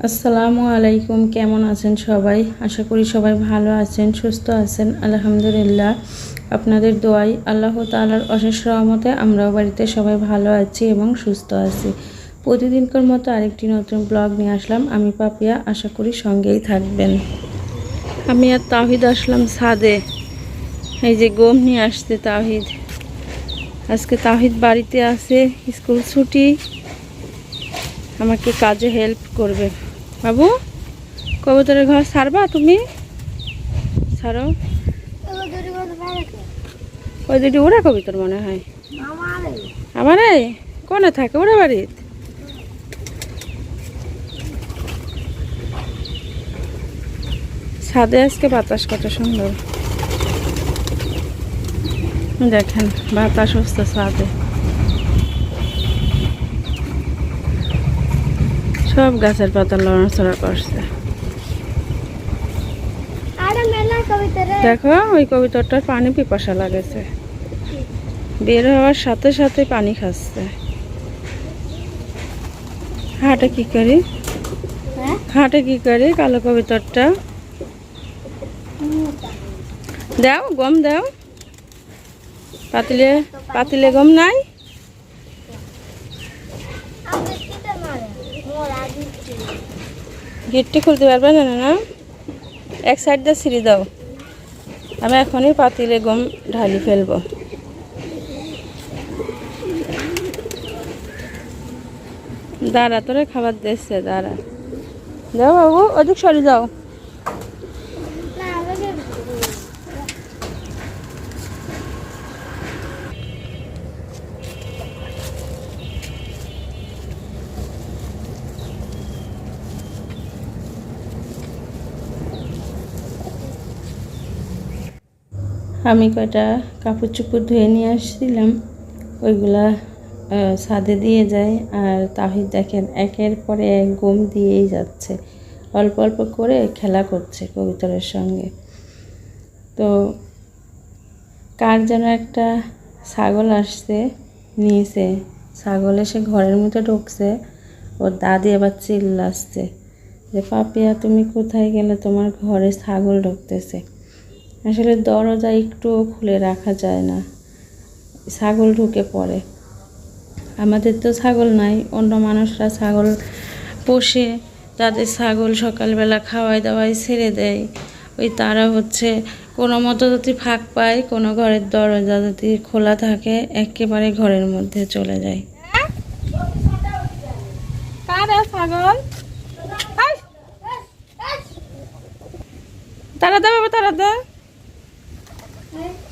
আসসালামু আলাইকুম, কেমন আছেন সবাই? আশা করি সবাই ভালো আছেন, সুস্থ আছেন, আলহামদুলিল্লাহ। আপনাদের দোয়াই আল্লাহ তাআলার অশেষ রহমতে আমরাও বাড়িতে সবাই ভালো আছি এবং সুস্থ আছি। প্রতিদিনকার মতো আরেকটি নতুন ব্লগ নিয়ে আসলাম। আমি পাপিয়া, আশা করি সঙ্গেই থাকবেন। আমি আর তাহিদ আসলাম সাদে এই যে গম নিয়ে আসছে তাহিদ আজকে তাহিদ বাড়িতে আছে, স্কুল ছুটি। আমাকে কাজে হেল্প করবে। বাবু, কবুতরের ঘর ছাড়বা তুমি? সারো। ওই দুটি ওরা কবিতর মনে হয়। আমার? কোনে থাকে? ওরা বাড়িত ছাদে আজকে বাতাস কত সুন্দর। দেখেন, বাতাস হচ্ছে ছাদে। সব গাছের পাতা লড়াচড়া করছে। দেখো ওই কবিতরটার পানি পিপাসা লাগেছে। বের হওয়ার সাথে সাথে পানি খাচ্ছে। হাটে কি করি? হাটে কি করি? কালো কবিতরটা দাও গম দাও। পাতিলে পাতিলে গম নাই? গেটটি খুলতে পারবে না না এক সাইড দিয়ে সিঁড়ি দাও। আমি এখনই পাতিলে গম ঢালি ফেলব। দাঁড়া, তোরে খাবার দিচ্ছে দাঁড়া। দাও বাবু অধিক সরে যাও। আমি কয়টা কাপড় চোপড় ধুয়ে নিয়ে আসছিলাম, ওইগুলা ছাদে দিয়ে যায়। আর তাহিদ দেখেন, একের পরে এক গম দিয়েই যাচ্ছে। অল্প অল্প করে খেলা করছে কবিতরের সঙ্গে। তো কার যেন একটা ছাগল আসছে, নিয়েছে। ছাগল এসে ঘরের মধ্যে ঢুকছে। ওর দাদি আবার চিল্লাচ্ছে যে, পাপিয়া, তুমি কোথায় গেলে? তোমার ঘরে ছাগল ঢুকতেছে। আসলে দরজা একটুও খুলে রাখা যায় না। ছাগল ঢুকে পড়ে। আমাদের তো ছাগল নাই, অন্য মানুষরা ছাগল পোষে, তাদের ছাগল সকালবেলা খাওয়াই দাওয়াই ছেড়ে দেয়। ওই তারা হচ্ছে, কোনো মতো যদি ফাঁক পায়, কোনো ঘরের দরজা যদি খোলা থাকে, একেবারে ঘরের মধ্যে চলে যায়। ছাগল? তারা দে বাবা, তারা দে।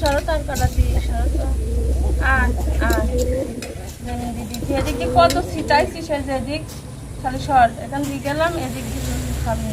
সরো তার কাটা দিয়ে সরো আর আর দিদি এদিক কত ছিটাইছি সে যেদিক খালি সর, এখান দিয়ে গেলাম, এদিক দিয়ে খাবি।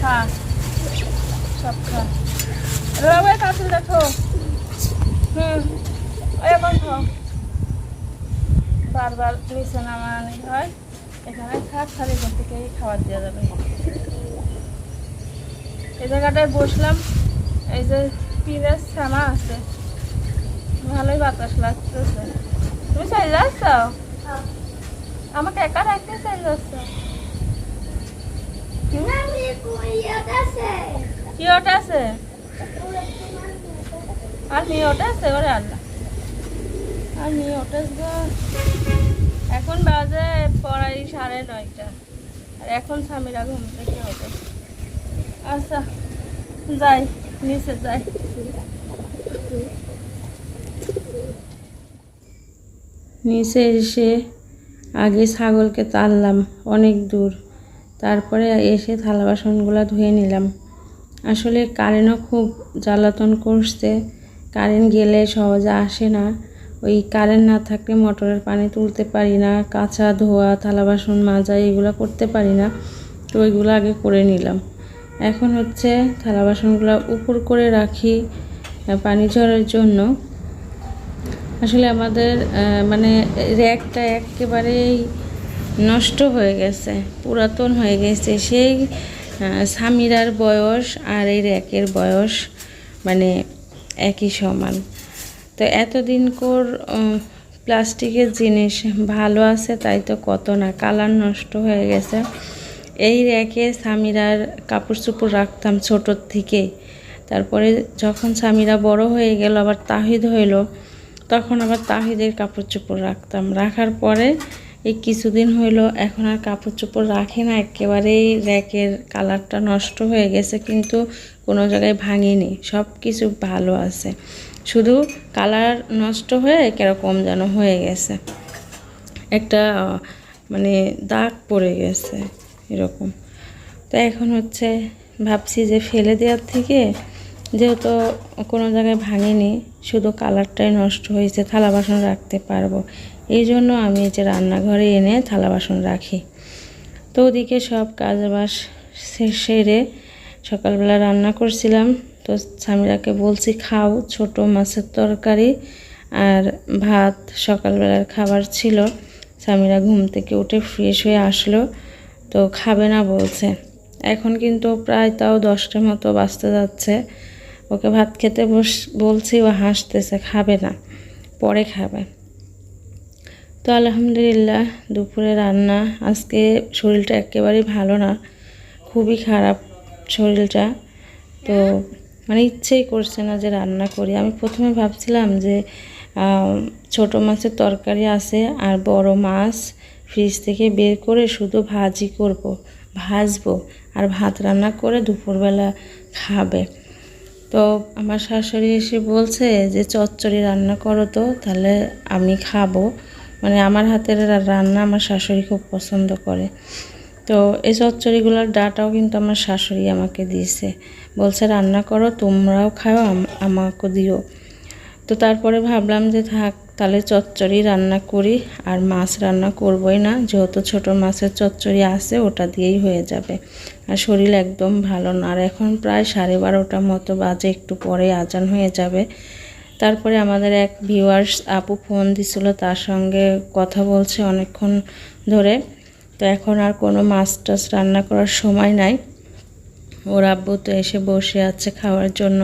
খা। সব খা। বাবা কাছিল দেখো। হুম। এখন খাও বারবার নিচে নামানি হয়। এখানে থাক, খালি থেকেই খাবার দেওয়া যাবে। এই জায়গাটায় বসলাম। এই যে পিঁড়ের শ্যামা আছে। ভালোই বাতাস লাগতেছে। তুমি চাই যাচ্ছ আমাকে একা রাখতে চাই যাচ্ছ কি ওটা আছে। আর ওটা আছে? ওরে আল্লাহ। আর ওটা এখন বাজে পড়াই সাড়ে নয়টা। আর এখন স্বামীরা ঘুম থেকে হবে আচ্ছা যাই, নিচে যাই। নিচে এসে আগে ছাগলকে তাড়লাম, অনেক দূর। তারপরে এসে থালা বাসনগুলো ধুয়ে নিলাম। আসলে কারেন্টও খুব জ্বালাতন করছে। কারেন্ট গেলে সহজে আসে না। ওই কারেন্ট না থাকলে মোটরের পানি তুলতে পারি না, কাঁচা ধোয়া, থালা বাসন মাজা, এগুলো করতে পারি না। তো ওইগুলো আগে করে নিলাম। এখন হচ্ছে থালা বাসনগুলো উপর করে রাখি পানি ঝরার জন্য। আসলে আমাদের মানে র্যাকটা একেবারেই নষ্ট হয়ে গেছে পুরাতন হয়ে গেছে। সেই আহ, সামিরার বয়স আর এই র্যাকের বয়স মানে একই সমান। তো এতদিন কর প্লাস্টিকের জিনিস ভালো আছে তাই তো কত না কালার নষ্ট হয়ে গেছে। এই র্যাকে স্বামীরার কাপড় চোপড় রাখতাম ছোটোর থেকেই তারপরে যখন স্বামীরা বড় হয়ে গেল, আবার তাহিদ হইল, তখন আবার তাহিদের কাপড় চোপড় রাখতাম। রাখার পরে এই কিছুদিন হইল, এখন আর কাপড় চোপড় রাখে না, একেবারেই র্যাকের কালারটা নষ্ট হয়ে গেছে, কিন্তু কোনো জায়গায় ভাঙেনি, সব কিছু ভালো আছে। শুধু কালার নষ্ট হয়ে কীরকম যেন হয়ে গেছে। একটা মানে দাগ পড়ে গেছে। এরকম। তো এখন হচ্ছে ভাবছি যে ফেলে দেওয়ার থেকে যেহেতু কোনো জায়গায় ভাঙেনি, শুধু কালারটাই নষ্ট হয়েছে, থালা বাসন রাখতে পারব। এই জন্য আমি যে রান্নাঘরে এনে থালা বাসন রাখি। তো ওদিকে সব কাজ বাস সেরে সকালবেলা রান্না করছিলাম। তো স্বামীরাকে বলছি, খাও, ছোট মাছের তরকারি আর ভাত। সকালবেলার খাবার ছিল। স্বামীরা ঘুম থেকে উঠে ফ্রেশ হয়ে আসলো। তো খাবে না বলছে। এখন কিন্তু প্রায় তাও দশটার মতো বাঁচতে যাচ্ছে। ওকে ভাত খেতে বস, বলছি ও হাসতেছে, খাবে না, পরে খাবে। তো আলহামদুলিল্লাহ, দুপুরে রান্না, আজকে শরীরটা একেবারেই ভালো না, খুবই খারাপ শরীরটা। তো মানে ইচ্ছেই করছে না যে রান্না করি। আমি প্রথমে ভাবছিলাম যে ছোট মাছের তরকারি আছে আর বড় মাছ ফ্রিজ থেকে বের করে শুধু ভাজি করব, ভাজবো আর ভাত রান্না করে দুপুরবেলা খাবে। তো আমার শাশুড়ি এসে বলছে যে, চচ্চড়ি রান্না করো তো, তাহলে আমি খাব। মানে আমার হাতের রান্না আমার শাশুড়ি খুব পছন্দ করে। তো এই চচ্চড়িগুলোর ডাটাও কিন্তু আমার শাশুড়ি আমাকে দিয়েছে। বলছে, রান্না করো, তোমরাও খাও, আম- আমাকে দিও। তো তারপরে ভাবলাম যে, থাক তাহলে চচ্চড়ি রান্না করি, আর মাছ রান্না করবই না। যেহেতু ছোট মাছের চচ্চড়ি আছে, ওটা দিয়েই হয়ে যাবে। আর শরীর একদম ভালো না। আর এখন প্রায় সাড়ে বারোটার মতো বাজে, একটু পরে আজান হয়ে যাবে। তারপরে আমাদের এক ভিউয়ার্স আপু ফোন দিছিল, তার সঙ্গে কথা বলছে অনেকক্ষণ ধরে। তো এখন আর কোনো মাছ টাছ রান্না করার সময় নাই। ওর আব্বু তো এসে বসে আছে খাওয়ার জন্য।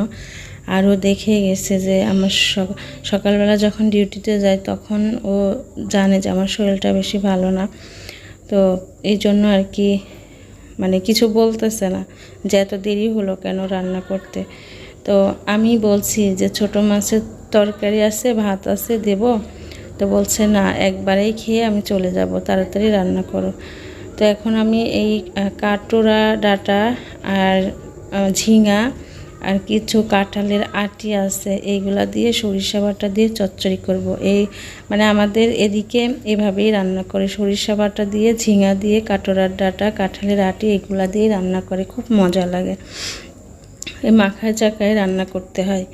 আরও দেখে গেছে যে আমার সক- সকালবেলা যখন ডিউটিতে যাই তখন ও জানে যে আমার শরীরটা বেশি ভালো না। তো এই জন্য আর কি মানে কিছু বলতেছে না যে এত দেরি হলো কেন রান্না করতে। তো আমি বলছি যে ছোট মাছের তরকারি আছে, ভাত আছে, দেব। তো বলছে, না, একবারেই খেয়ে আমি চলে যাব, তাড়াতাড়ি রান্না করো। তো এখন আমি এই কাটোরা, ডাটা আর ঝিঙা আর কিছু কাঁঠালের আটি আছে, এইগুলা দিয়ে সরিষা বাটা দিয়ে চচ্চড়ি করব। এই মানে আমাদের এদিকে এভাবেই রান্না করে। সরিষা বাটা দিয়ে, ঝিঙা দিয়ে, কাটোরার ডাটা, কাঁঠালের আটি, এগুলা দিয়ে রান্না করে। খুব মজা লাগে। এই মাখায় চাকায় রান্না করতে হয়।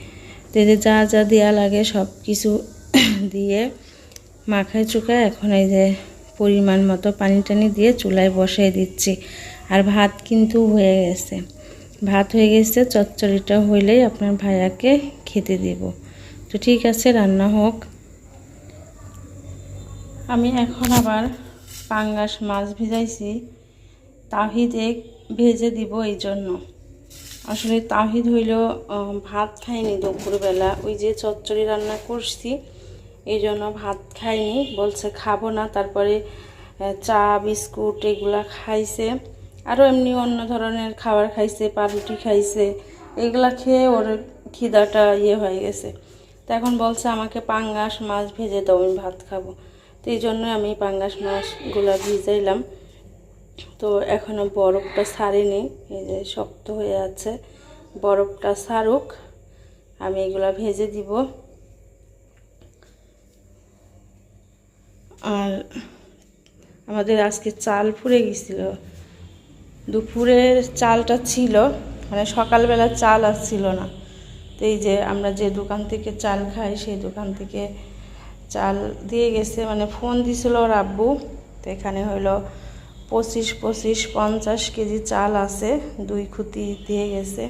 তো এই যে যা দেওয়া লাগে সব কিছু দিয়ে মাখায় চুকায় এখন এই যে পরিমাণ মতো পানি টানি দিয়ে চুলায় বসাই দিচ্ছি। আর ভাত কিন্তু হয়ে গেছে। ভাত হয়ে গেছে, চচ্চড়িটা হইলেই আপনার ভাইয়াকে খেতে দিব। তো ঠিক আছে, রান্না হোক। আমি এখন আবার পাঙ্গাস মাছ ভিজাইছি। তাহিদে ভেজে দিব এই জন্য। আসলে তাহিদ হইল ভাত খাইনি দুপুরবেলা। ওই যে চচ্চড়ি রান্না করছি, এই জন্য ভাত খাইনি বলছে খাব না, তারপরে চা, বিস্কুট এগুলা খাইছে। আরও এমনি অন্য ধরনের খাবার খাইছে, পাউরুটি খাইছে, এগুলা খেয়ে ওর খিদাটা ইয়ে হয়ে গেছে। তো এখন বলছে আমাকে পাঙ্গাস মাছ ভেজে দাও, আমি ভাত খাব। তো এই জন্য আমি পাঙ্গাস মাছগুলো ভিজাইলাম। তো এখনও বরফটা ছাড়েনি এই যে শক্ত হয়ে আছে। বরফটা ছাড়ুক আমি এগুলা ভেজে দিব। আর আমাদের আজকে চাল ফুরে গেছিল। দুপুরের চালটা ছিল মানে সকালবেলা চাল আর ছিল না। তো এই যে আমরা যে দোকান থেকে চাল খাই, সেই দোকান থেকে চাল দিয়ে গেছে মানে ফোন দিছিল ওর আব্বু। তো এখানে হইল পঁচিশ পঁচিশ, পঞ্চাশ কেজি চাল আছে, দুই খুঁতি দিয়ে গেছে।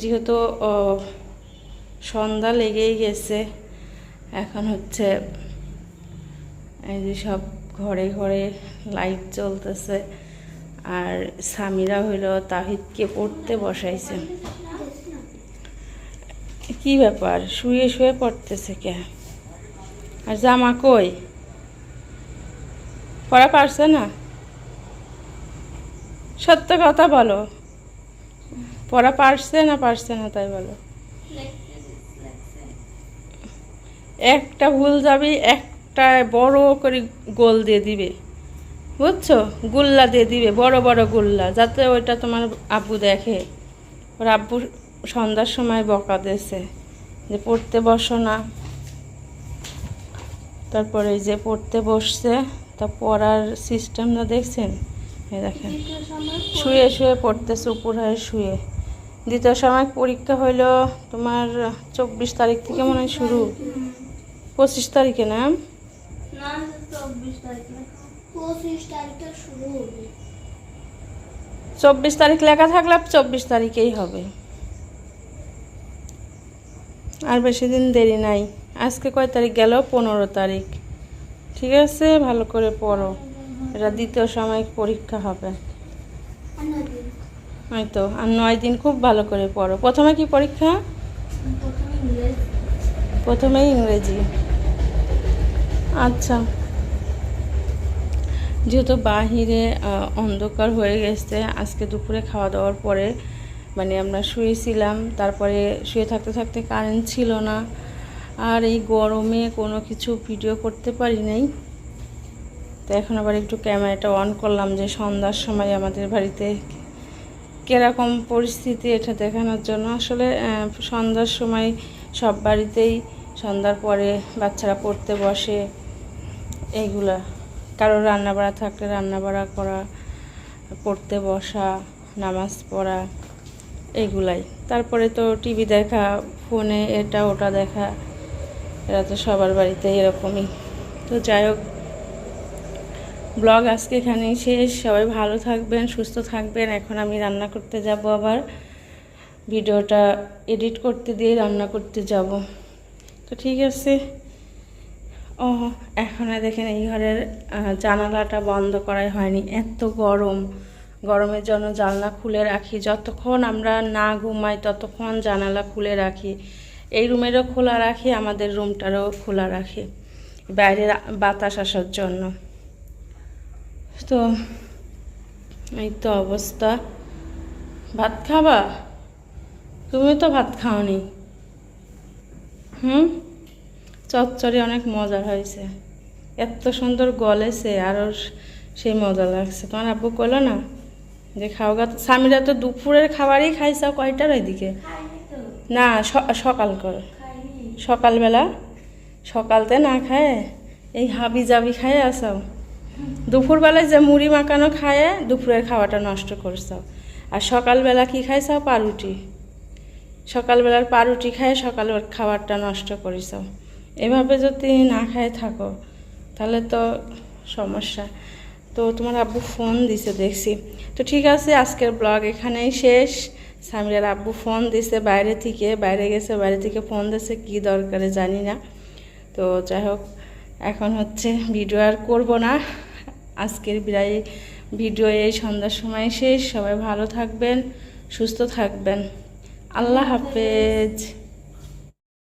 যেহেতু সন্ধ্যা লেগেই গেছে, এখন হচ্ছে এই যে সব ঘরে ঘরে লাইট জ্বলতেছে। আর স্বামীরা হইল তাহিদকে পড়তে বসাইছে কি ব্যাপার? শুয়ে শুয়ে পড়তেছে কে? আর জামা কই? পড়া পারছে না? সত্য কথা বলো। পড়া পারছে না পারছে না তাই বলো। একটা ভুল যাবি একটা বড় করে গোল দিয়ে দিবে। বুঝছ? গুল্লা দিয়ে দিবে, বড় বড় গুল্লা, যাতে ওইটা তোমার আব্বু দেখে। ওর আব্বু সন্ধ্যার সময় বকা দিয়েছে যে, পড়তে বসো না। তারপরে যে পড়তে বসছে, তা পড়ার সিস্টেমটা দেখছেন? এই দেখেন। শুয়ে শুয়ে পড়তেছে, উপর হয়ে শুয়ে। দ্বিতীয় সময় পরীক্ষা হইল তোমার চব্বিশ তারিখ থেকে মনে হয় শুরু। পঁচিশ তারিখে না? না, চব্বিশ চব্বিশ তারিখ লেখা থাকলে চব্বিশ তারিখেই হবে। আর বেশি দিন দেরি নাই। আজকে কয় তারিখ গেল? পনেরো তারিখ। ঠিক আছে? ভালো করে পড়ো। এটা দ্বিতীয় সাময়িক পরীক্ষা হবে। হয়তো আর নয় দিন খুব ভালো করে পড়ো। প্রথমে কি পরীক্ষা? প্রথমে প্রথমেই ইংরেজি। আচ্ছা। যেহেতু বাহিরে অন্ধকার হয়ে গেছে, আজকে দুপুরে খাওয়া দাওয়ার পরে মানে আমরা শুয়েছিলাম, তারপরে শুয়ে থাকতে থাকতে কারেন্ট ছিল না, আর এই গরমে কোনো কিছু ভিডিও করতে পারি নাই। তো এখন আবার একটু ক্যামেরাটা অন করলাম যে সন্ধ্যার সময় আমাদের বাড়িতে কীরকম পরিস্থিতি এটা দেখানোর জন্য। আসলে সন্ধ্যার সময় সব বাড়িতেই সন্ধ্যার পরে বাচ্চারা পড়তে বসে, এইগুলা। কারও রান্নাবাড়া থাকলে রান্নাবাড়া করা, পড়তে বসা, নামাজ পড়া এইগুলাই তারপরে তো টিভি দেখা, ফোনে এটা ওটা দেখা, এরা তো সবার বাড়িতে এরকমই। তো যাই হোক, ব্লগ আজকে এখানেই শেষ। সবাই ভালো থাকবেন, সুস্থ থাকবেন। এখন আমি রান্না করতে যাব আবার। ভিডিওটা এডিট করতে দিয়ে রান্না করতে যাব। তো ঠিক আছে। ও এখন দেখেন এই ঘরের জানালাটা বন্ধ করাই হয়নি। এত গরম। গরমের জন্য জানলা খুলে রাখি। যতক্ষণ আমরা না ঘুমাই, ততক্ষণ জানালা খুলে রাখি। এই রুমেরও খোলা রাখি, আমাদের রুমটারও খোলা রাখি। বাইরে বাতাস আসার জন্য। তো, এই তো অবস্থা। ভাত খাবা? তুমি তো ভাত খাওনি। হুম? চচ্চড়ি অনেক মজার হয়েছে। এত সুন্দর গলেছে আরও সেই মজা লাগছে। তোমার আব্বু কইলো না যে খাও গা স্বামীরা তো দুপুরের খাবারই খাইছাও কয়টার ওইদিকে? না সকাল করে। সকালবেলা। সকালতে না খায় এই হাবি জাবি খায় আসাও দুপুরবেলায় যে মুড়ি মাখানো খায় দুপুরের খাওয়াটা নষ্ট করছাও আর সকালবেলা কি খাইছাও পাউরুটি। সকালবেলার পাউরুটি খায় সকালের খাবারটা নষ্ট করিস এভাবে যদি না খায় থাকো, তাহলে তো সমস্যা। তো তোমার আব্বু ফোন দিছে, দেখছি। তো ঠিক আছে, আজকের ব্লগ এখানেই শেষ। সামিরার আব্বু ফোন দিছে বাইরে থেকে, বাইরে গেছে, বাইরে থেকে ফোন দিছে, কি দরকারে জানি না। তো যাই হোক, এখন হচ্ছে ভিডিও আর করব না। আজকের বিদায় ভিডিও এই সন্ধ্যার সময় শেষ। সবাই ভালো থাকবেন, সুস্থ থাকবেন। আল্লাহ হাফেজ।